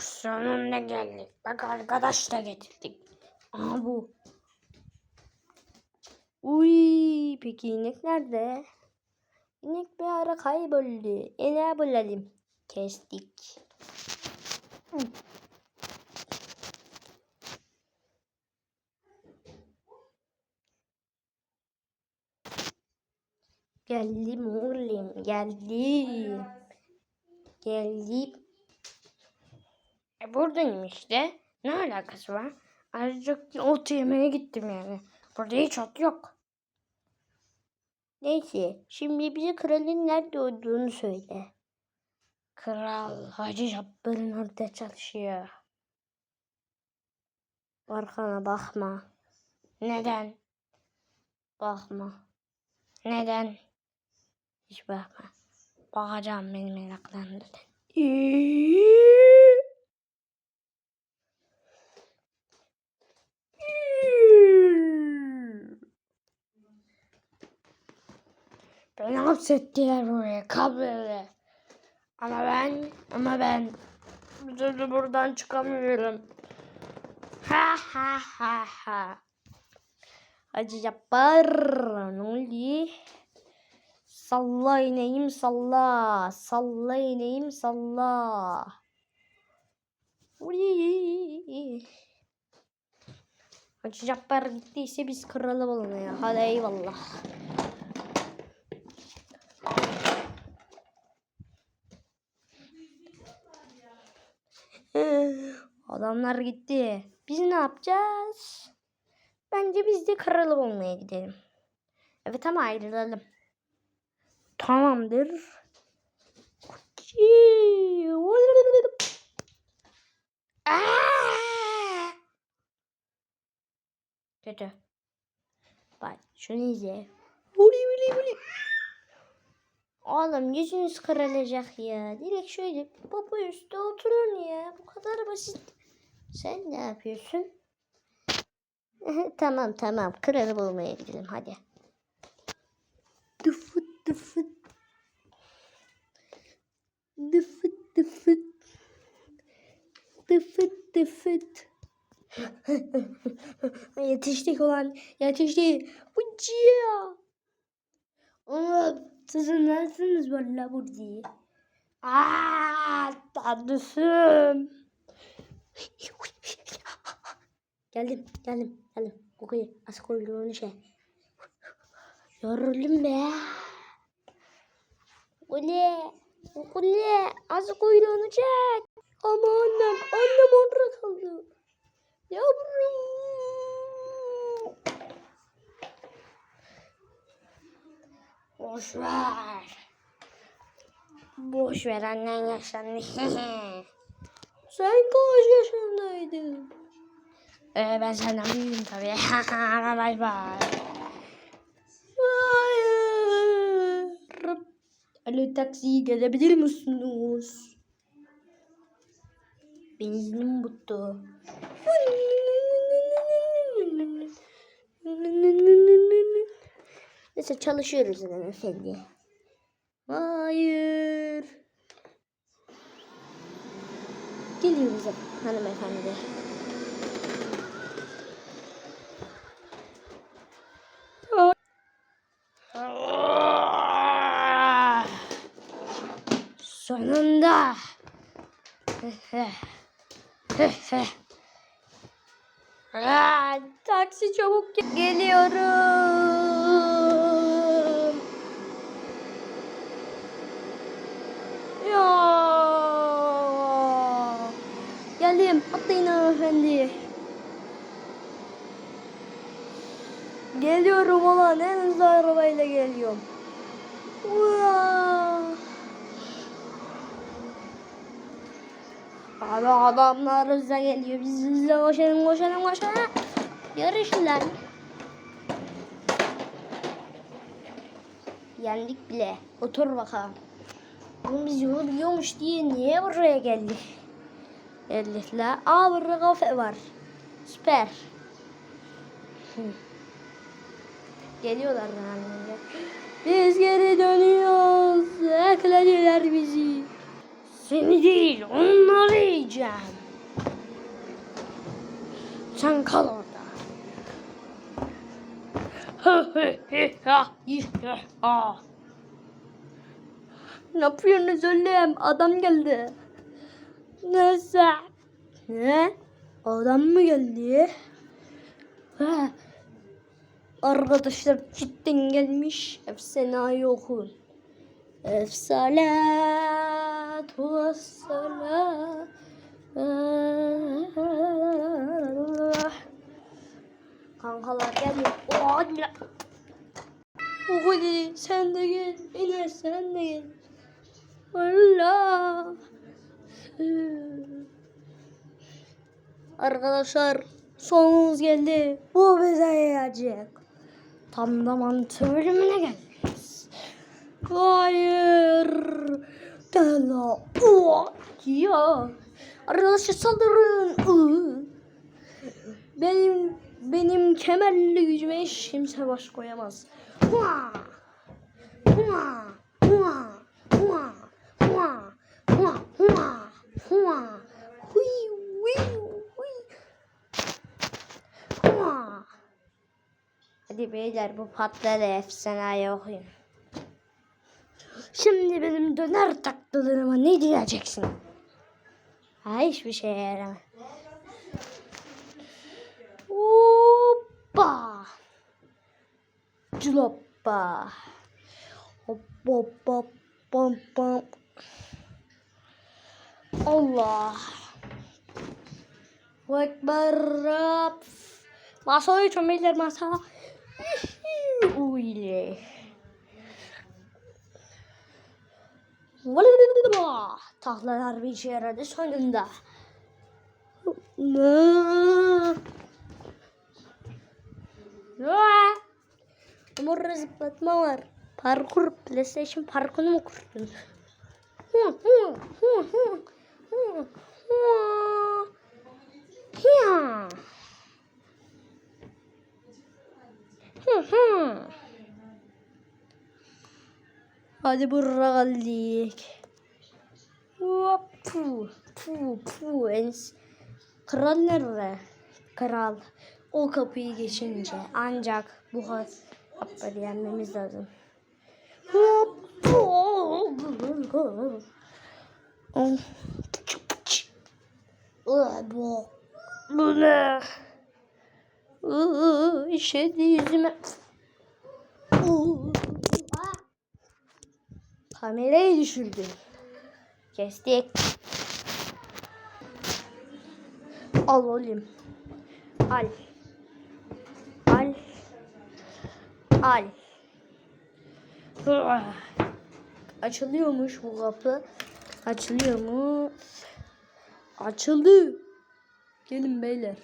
Sonunda geldik. Bak arkadaş da getirdik. Aha bu. Uy, peki inek nerede? İnek bir ara kayboldu. Ne bulalım? Kestik. Hı. Geldim oğlum, geldim. Geldim. Buradayım işte. Ne alakası var? Azıcık ot yemeye gittim yani. Burada hiç ot yok. Neyse, şimdi bize kralın nerede olduğunu söyle. Kral Hacı Cabbar'ın orada çalışıyor. Arkana bakma, Neden? bakma. Neden? Hiç bakma. Bakacağım beni meraklandırdın. Beni hapsettiler buraya kabloyla. Ama ben, ama ben bir buradan çıkamıyorum. Ha ha ha ha. Hacı Cabbar, ne oldu? Salla ineğim salla, salla ineğim salla. Uy. Hacı Cabbar gittiyse biz kralı bulmaya. Hadi eyvallah. Adamlar gitti. Biz ne yapacağız? Bence biz de kralı olmaya gidelim. Evet ama ayrılalım. Tamamdır. Kötü. Bak şunu izle. Oğlum yüzünüz kırılacak ya. Direkt şöyle baba üstte oturun ya. Bu kadar basit. Sen ne yapıyorsun? tamam tamam. Kralı bulmaya gidelim hadi. Dıfıt dıfıt. Dıfıt dıfıt. Dıfıt dıfıt. yetiştik ulan. Yetiştik. Uçuyor. Oğlum sizin nasılsınız valla burada? Aa, tatlısım. Geldim, geldim, geldim. Kokuyu, az koyduğunu şey. Yoruldum be. Ule, ule, az kuyruğunu çek. Ama annem, annem orada kaldı. Yavrum. Boş ver. Boş ver annen yaşlandı. Sen kaç yaşındaydın? ee, ben senden büyüğüm tabii. bay bay. Hayır. Alo taksi gelebilir misiniz? Benzinim bitti. Neyse çalışıyoruz hanımefendi. Hayır. Geliyoruz hanımefendi. Sonunda. Taksi çabuk gel- geliyorum. Ya. Geldim. Atlayın hanımefendi. Geliyorum ulan. En hızlı arabayla geliyorum. Uaa. Abi adamlar hızla geliyor. Biz hızla koşalım koşalım koşalım. Yarış. Yendik bile. Otur bakalım. Oğlum biz yolu biliyormuş diye niye buraya geldik? Geldik la. Aa burada kafe var. Süper. Geliyorlar herhalde. Biz geri dönüyoruz. Eklediler bizi. Seni değil, onları yiyeceğim. Sen kal orada. Ne yapıyorsunuz oğlum? Adam geldi. Nasıl? Ne? Adam mı geldi? Ha. Arkadaşlar cidden gelmiş. Efsanayı oku. Efsalat ve salat. Kankalar gelmiyor. Oha hadi lan. Sen de gel. Enes sen de gel. Allah. Arkadaşlar sonumuz geldi. Bu bize yayacak. Tam da mantı bölümüne geldik. Hayır. Dela. Oh, ya. Arkadaşlar saldırın. Iı. Benim benim kemerli gücüme hiç kimse baş koyamaz. Hua! Hua! Hua! Hua! Hua! Huy, huy, huy. Hua! Hadi beyler bu patladı efsaneyi okuyun. Şimdi benim döner taklalarıma ne diyeceksin? Ha hiçbir şeye yaramaz. Hoppa. Culoppa. Hop hop hop bam bam. Allah. Ekber Rab. Masa oyun beyler masa. Uyle. Taklalar bir işe yaradı sonunda. Ama zıplatma var. Parkur, PlayStation parkuru mu kurdun? Hı, hı, hı, hı, Hadi buraya geldik. Hop, pu, pu, pu. Kral nerede? Kral. O kapıyı geçince ancak bu has kapları yenmemiz lazım. Hop, pu. Oh. Bu. Bu ne? İşedi yüzüme. Kamerayı düşürdüm. Kestik. Al oğlum. Al. Al. Al. Açılıyormuş bu kapı. Açılıyor mu? Açıldı. Gelin beyler.